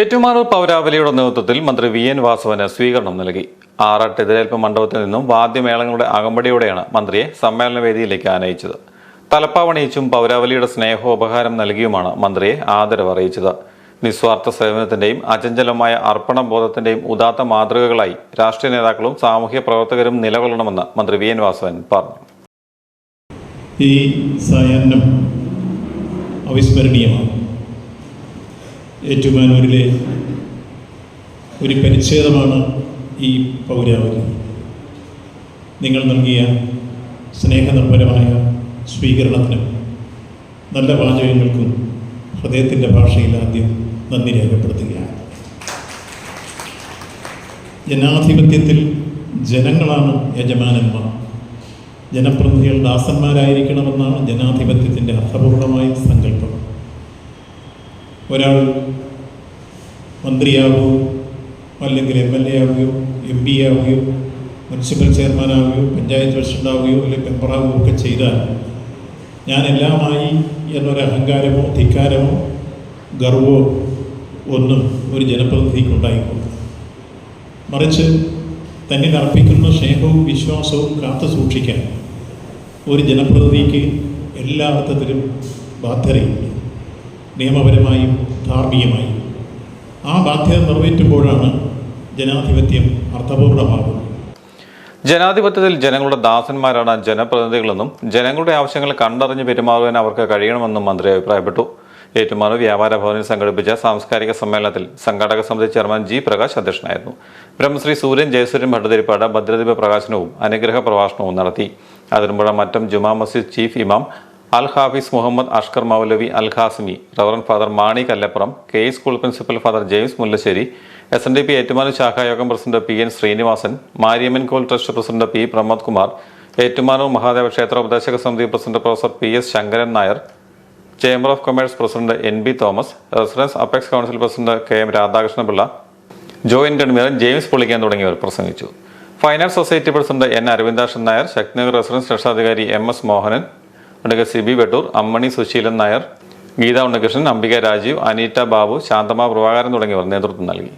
ഏറ്റുമാനൂർ പൗരാവലിയുടെ നേതൃത്വത്തിൽ മന്ത്രി V N വാസവന് സ്വീകരണം നൽകി. ആറാട്ട് എതിരേൽപ്പ് മണ്ഡപത്തിൽ നിന്നും വാദ്യമേളങ്ങളുടെ അകമ്പടിയോടെയാണ് മന്ത്രിയെ സമ്മേളന വേദിയിലേക്ക് ആനയിച്ചത്. തലപ്പാവണിയിച്ചും പൗരാവലിയുടെ സ്നേഹോപഹാരം നൽകിയുമാണ് മന്ത്രിയെ ആദരവ് അറിയിച്ചത് നിസ്വാർത്ഥ സേവനത്തിന്റെയും അചഞ്ചലമായ അർപ്പണബോധത്തിന്റെയും ഉദാത്ത മാതൃകകളായി രാഷ്ട്രീയ നേതാക്കളും സാമൂഹ്യ പ്രവർത്തകരും നിലകൊള്ളണമെന്ന് മന്ത്രി വി എൻ വാസവൻ പറഞ്ഞു. ഈ സായാഹ്നം അവിസ്മരണീയമാണ്. ഏറ്റുമാനൂരിലെ ഒരു പരിച്ഛേദമാണ് ഈ പൗരാവലി. നിങ്ങൾ നൽകിയ സ്നേഹനിർഭരമായ സ്വീകരണത്തിനും നല്ല വാചകങ്ങൾക്കും ഹൃദയത്തിന്റെ ഭാഷയിൽ ആദ്യം നന്ദി രേഖപ്പെടുത്തുകയാണ്. ജനാധിപത്യത്തിൽ ജനങ്ങളാണ് യജമാനന്മാർ. ജനപ്രതിനിധികൾ ദാസന്മാരായിരിക്കണമെന്നാണ് ജനാധിപത്യത്തിന്റെ അർത്ഥപൂർണമായ സങ്കല്പം. ഒരാൾ മന്ത്രിയാവുകയോ അല്ലെങ്കിൽ എം എൽ എ ആവുകയോ എം പി ആവുകയോ മുനിസിപ്പൽ ചെയർമാനാവുകയോ പഞ്ചായത്ത് പ്രസിഡന്റാവുകയോ അല്ലെങ്കിൽ മെമ്പറാവുകയോ ഒക്കെ ചെയ്താൽ ഞാൻ എല്ലാമായി എന്നൊരു അഹങ്കാരമോ ധിക്കാരമോ ഗർവോ ഒന്നും ഒരു ജനപ്രതിനിധിക്ക് ഉണ്ടായിക്കൂടാ മറിച്ച് തന്നിൽ അർപ്പിക്കുന്ന സ്നേഹവും വിശ്വാസവും കാത്തു സൂക്ഷിക്കാൻ ഒരു ജനപ്രതിനിധിക്ക് എല്ലാ അർത്ഥത്തിലും ബാധ്യതയുണ്ട്. നിയമപരമായും ധാർമ്മികമായും. ആ ബാധ്യത നിറവേറ്റുമ്പോഴാണ് ജനാധിപത്യം അർത്ഥപൂർണമാകുന്നത്. ജനാധിപത്യത്തിൽ ജനങ്ങളുടെ ദാസന്മാരാണ് ജനപ്രതിനിധികളെന്നും ജനങ്ങളുടെ ആവശ്യങ്ങൾ കണ്ടറിഞ്ഞ് പെരുമാറുവാൻ അവർക്ക് കഴിയണമെന്നും മന്ത്രി അഭിപ്രായപ്പെട്ടു. ഏറ്റുമാനൂർ വ്യാപാര ഭവനിൽ സംഘടിപ്പിച്ച സാംസ്കാരിക സമ്മേളനത്തിൽ സംഘാടക സമിതി ചെയർമാൻ ജി പ്രകാശ് അധ്യക്ഷനായിരുന്നു. ബ്രഹ്മശ്രീ സൂര്യൻ ജയസൂര്യൻ ഭട്ടതിരിപ്പാട് ഭദ്രദീപ പ്രകാശനവും അനുഗ്രഹ പ്രഭാഷണവും നടത്തി. അതിനുമ്പുഴ മറ്റം ജുമാ മസ്ജിദ് ചീഫ് ഇമാം Al Hafiz Muhammad Ashkar Maulavi Al Qasimi reverend father Mani Kallappuram K school principal father James Mullassery S N D P Ettumanoor ശാഖായോഗം president P N Srinivasan Mariamman call trust president P Pramod Kumar Ettumanoor Mahadeva ക്ഷേത്ര ഉപദേശക സമിതി president professor P S Sankaran Nair chamber of commerce president N B Thomas residents apex council president K M Radhakrishnapillai joint convener James Pulikkan തുടങ്ങിയവർ പ്രസംഗിച്ചു. Finance society president N Aravindakshan Nair Shakthinagar residents രക്ഷാധികാരി M S Mohanan advocate C B Vettoor Ammini Susheelan Nair Geetha Unnikrishnan Ambika Rajeev Aneeta Babu Shanthama Prabhakaran തുടങ്ങിയവർ നേതൃത്വം നൽകി.